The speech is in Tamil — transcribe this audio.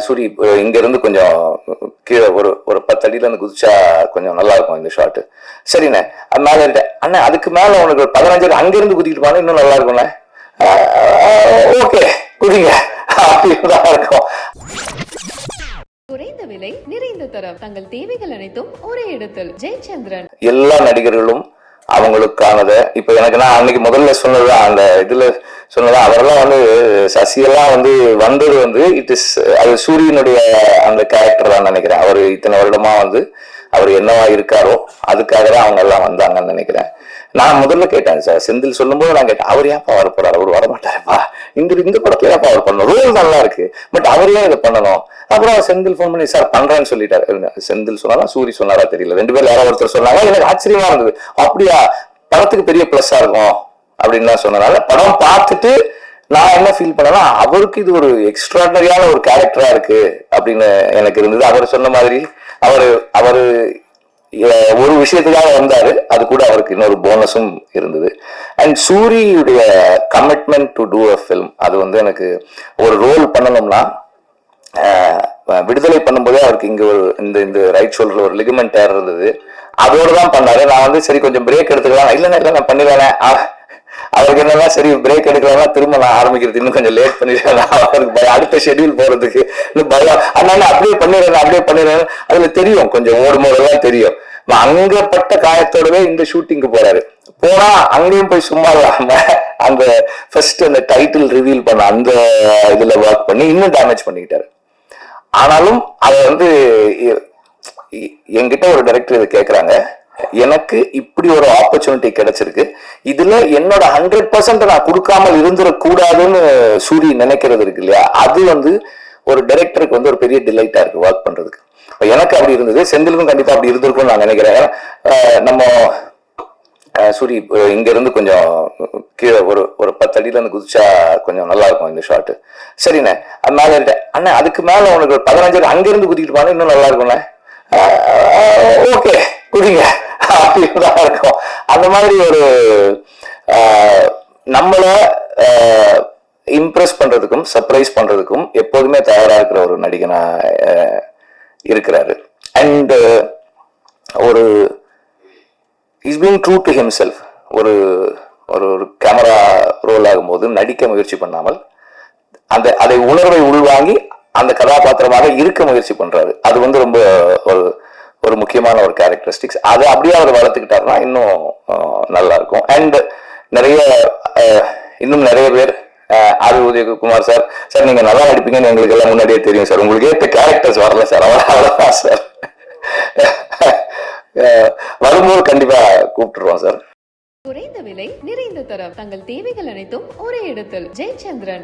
சூரி அஹ் இங்க இருந்து கொஞ்சம் கீழே ஒரு ஒரு பத்து அடியில இருந்து குதிச்சா கொஞ்சம் நல்லா இருக்கும் இந்த ஷாட் சரிண்ணே அது மேல அண்ணா அதுக்கு மேல உனக்கு ஒரு பதினஞ்சு அடி அங்க இருந்து குதிக்கிட்டு போனா இன்னும் நல்லா இருக்கும்ண்ணே ஓகே குதிங்க. அப்படின்னு இருக்கும். குறைந்த விலை நிறைந்த தரம். தங்கள் தேவைகள் அனைத்தும் ஒரே இடத்தில். ஜெயச்சந்திரன். எல்லா நடிகர்களும் அவங்களுக்கானத இப்ப எனக்கு நான் அன்னைக்கு முதல்ல சொன்னதுதான் அந்த இதுல சொன்னதா? அவரெல்லாம் வந்து சசியெல்லாம் வந்து வந்தது வந்து இட் இஸ் அது சூரியனுடைய அந்த கேரக்டர் தான் நினைக்கிறேன். அவர் இத்தனை வருடமா வந்து அவர் என்னவா இருக்காரோ அதுக்காக தான் அவங்க எல்லாம் வந்தாங்கன்னு நினைக்கிறேன். நான் முதல்ல கேட்டேன் சார். செந்தில் சொல்லும்போது நான் கேட்டேன் அவர் ஏன்ப்பா வர போறாரு? அவர் வரமாட்டாருப்பா. இந்த இந்த படத்துல ஏன்ப்பா அவர் பண்ணணும்? ரோல் நல்லா இருக்கு. பட் அவர் ஏன் இதை பண்ணணும்? அப்புறம் செந்தில் ஃபோன் பண்ணி சார் பண்றேன்னு சொல்லிட்டாரு. செந்தில் சொன்னாரா? சூரி சொன்னாரா தெரியல. ரெண்டு பேரும் யாரோ ஒருத்தர் சொன்னாங்க. எனக்கு ஆச்சரியமா இருந்தது. அப்படியா? படத்துக்கு பெரிய பிளஸ்ஸா இருக்கும். அப்படின்னு தான் சொன்னதால படம் பார்த்துட்டு நான் என்ன ஃபீல் பண்ணேன்னா அவருக்கு இது ஒரு எக்ஸ்ட்ராடனரியான ஒரு கேரக்டரா இருக்கு அப்படின்னு எனக்கு இருந்தது. அவர் சொன்ன மாதிரி அவரு அவரு ஒரு விஷயத்துக்காக வந்தாரு. அது கூட அவருக்கு இன்னொரு போனஸும் இருந்தது. And சூரியுடைய commitment to do a film அது வந்து எனக்கு ஒரு ரோல் பண்ணணும்னா விடுதலை பண்ணும்போதே அவருக்கு இங்கே ஒரு இந்த இந்த ரைட் ஷோல்டர் ஒரு லிகமெண்ட் டயர் இருந்தது. அதோடு தான் பண்ணாரு. நான் வந்து சரி கொஞ்சம் பிரேக் எடுத்துக்கலாம். இல்லைன்னா இல்லை நான் பண்ணிடுறேன். அவருக்கு என்னன்னா சரி பிரேக் எடுக்கலாம் திரும்ப நான் ஆரம்பிக்கிறது இன்னும் கொஞ்சம் லேட் பண்ணிடுறேன். அவருக்கு பயம் அடுத்த ஷெடியூல் போறதுக்கு இன்னும் பயம். அதனால அப்படியே பண்ணிடுறேன் அப்படியே பண்ணிடுறேன். அதுல தெரியும் கொஞ்சம் ஓடும் போதெல்லாம் தெரியும். நான் அங்கப்பட்ட காயத்தோடவே இந்த ஷூட்டிங்க்கு போறாரு. போனா அங்கேயும் போய் சும்மா இல்லாம அந்த ஃபர்ஸ்ட் அந்த டைட்டில் ரிவீல் பண்ண அந்த இதுல ஒர்க் பண்ணி இன்னும் டேமேஜ் பண்ணிக்கிட்டாரு. ஆனாலும் அதை வந்து என்கிட்ட ஒரு டைரக்டர் இதை கேட்கறாங்க எனக்கு இப்படி ஒரு ஆப்பர்ச்சுனிட்டி கிடைச்சிருக்கு. இதுல என்னோட ஹண்ட்ரட் பர்சன்ட் நான் கொடுக்காமல் இருந்துடக்கூடாதுன்னு சூரி நினைக்கிறது இருக்கு இல்லையா? அது வந்து ஒரு டைரக்டருக்கு வந்து ஒரு பெரிய டிலைட்டா இருக்கு ஒர்க் பண்றதுக்கு. எனக்கு அப்படி இருந்தது. செந்திலுக்கும் கண்டிப்பா அப்படி இருந்திருக்கும்னு நான் நினைக்கிறேன். நம்ம சூரி இங்க இருந்து கொஞ்சம் கீழே ஒரு ஒரு பத்து அடியில இருந்து குதிச்சா கொஞ்சம் நல்லா இருக்கும் இந்த ஷார்ட்டு சரிண்ணே அது மேல அண்ணா அதுக்கு மேல உனக்கு பதினஞ்சு அடி அங்க இருந்து குதிக்கிட்டு போனா இன்னும் நல்லா இருக்கும்ண்ணே ஓகே. புரியுங்க அப்படின்னு தான் இருக்கும். அந்த மாதிரி ஒரு நம்மள இம்ப்ரெஸ் பண்றதுக்கும் சர்ப்ரைஸ் பண்றதுக்கும் எப்போதுமே தயாரா இருக்கிற ஒரு நடிகனா இருக்கிறாரு. அண்ட் ஒரு is being true to himself ஒரு ஒரு ஒரு கேமரா ரோல் ஆகும்போது நடிக்க முயற்சி பண்ணாமல் அந்த அதை உணர்வை உள்வாங்கி அந்த கதாபாத்திரமாக இருக்க முயற்சி பண்றாரு. அது வந்து ரொம்ப ஒரு ஒரு முக்கியமான ஒரு கேரக்டரிஸ்டிக்ஸ் அதை அப்படியே அவர் வளர்த்துக்கிட்டாருன்னா இன்னும் நல்லா இருக்கும் அண்ட் நிறைய இன்னும் நிறைய பேர் அஹ், ஆர் உதயகுமார் சார் சார் நீங்க நல்லா நடிப்பீங்கன்னு எங்களுக்கு எல்லாம் முன்னாடியே தெரியும் சார். உங்களுக்கு ஏற்ற கேரக்டர்ஸ் வரல சார். அவ்வளோ அவ்வளோதான் சார். வரும்போது கண்டிப்பா கூப்பிட்டுருவோம் சார். குறைந்த விலை நிறைந்த தரம். தங்கள் தேவைகள் அனைத்தும் ஒரே இடத்தில். ஜெயச்சந்திரன்.